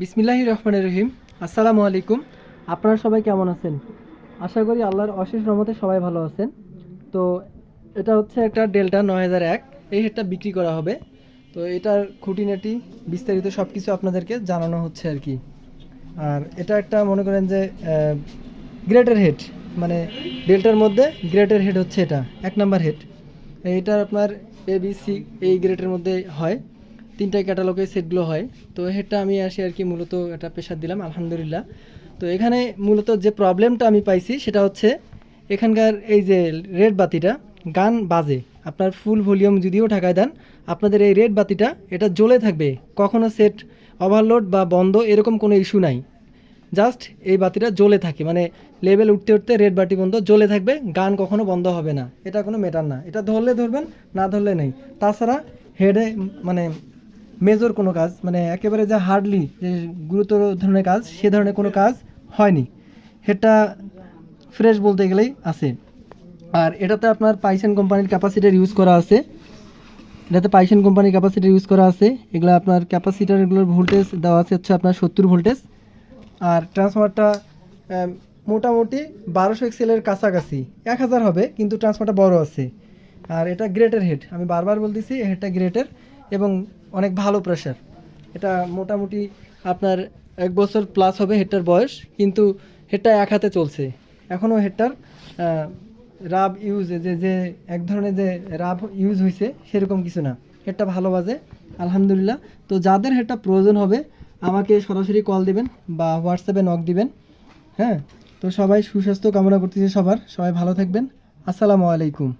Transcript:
বিসমিল্লাহি রহমানের রহিম। আসসালামু আলাইকুম। আপনারা সবাই কেমন আছেন? আশা করি আল্লাহর অশেষ রহমতে সবাই ভালো আছেন। তো এটা হচ্ছে একটা ডেল্টা নয় হাজার এক। এই হেডটা বিক্রি করা হবে। তো এটার খুঁটিনাটি বিস্তারিত সব কিছু আপনাদেরকে জানানো হচ্ছে আর কি। আর এটা একটা মনে করেন যে গ্রেটের হেড। মানে ডেল্টার মধ্যে গ্রেটের হেড হচ্ছে এটা, এক নাম্বার হেড। এটা আপনার এ বি সি এই গ্রেটের মধ্যে হয়। তিনটা ক্যাটালগে সেটগুলো হয়। তো হেডটা আমি আসি আর কি মূলত এটা প্রেশার দিলাম, আলহামদুলিল্লাহ। তো এখানে মূলত যে প্রবলেমটা আমি পাইছি সেটা হচ্ছে এখানকার এই যে রেড বাতিটা, গান বাজে। আপনার ফুল ভলিউম যদিও ঢাকায় দেন, আপনাদের এই রেড বাতিটা, এটা জ্বলে থাকবে। কখনো সেট ওভারলোড বা বন্ধ এরকম কোনো ইস্যু নাই। জাস্ট এই বাতিটা জ্বলে থাকে। মানে লেভেল উঠতে উঠতে রেড বাতি বন্ধ জ্বলে থাকবে, গান কখনো বন্ধ হবে না। এটা কোনো ম্যাটার না। এটা ধরলে ধরবেন, না ধরলে নেই। তাছাড়া হেডে মানে মেজর কোনো কাজ মানে একেবারে যা হার্ডলি যে গুরুতর ধরনের কাজ, সে ধরনের কোনো কাজ হয়নি। হেডটা ফ্রেশ বলতে গেলেই আছে। আর এটাতে আপনার পাইসেন কোম্পানির ক্যাপাসিটার ইউজ করা আছে। এটাতে পাইসেন কোম্পানির ক্যাপাসিটার ইউজ করা আছে। এগুলো আপনার ক্যাপাসিটার এগুলোর ভোল্টেজ দেওয়া আছে হচ্ছে আপনার সত্তর ভোল্টেজ আর ট্রান্সফারটা মোটামুটি বারোশো এক্সেলের কাছাকাছি। এক হাজার হবে, কিন্তু ট্রান্সফারটা বড় আছে। আর এটা গ্রেটের হেড আমি বারবার বলতেছি হেডটা গ্রেটের এবং অনেক ভালো প্রেশার এটা মোটামুটি আপনার এক বছর প্লাস হবে হেডটার বয়স, কিন্তু হেডটা এক হাতে চলছে। এখনও হেডটার রাব ইউজ যে যে এক ধরনের যে রাব ইউজ হয়েছে সেরকম কিছু না। হেডটা ভালো বাজে, আলহামদুলিল্লাহ। তো যাদের হেডটা প্রয়োজন হবে, আমাকে সরাসরি কল দিবেন বা হোয়াটসঅ্যাপে নক দিবেন হ্যাঁ? তো সবাই সুস্বাস্থ্য কামনা করতেছি সবার। সবাই ভালো থাকবেন। আসসালামু আলাইকুম।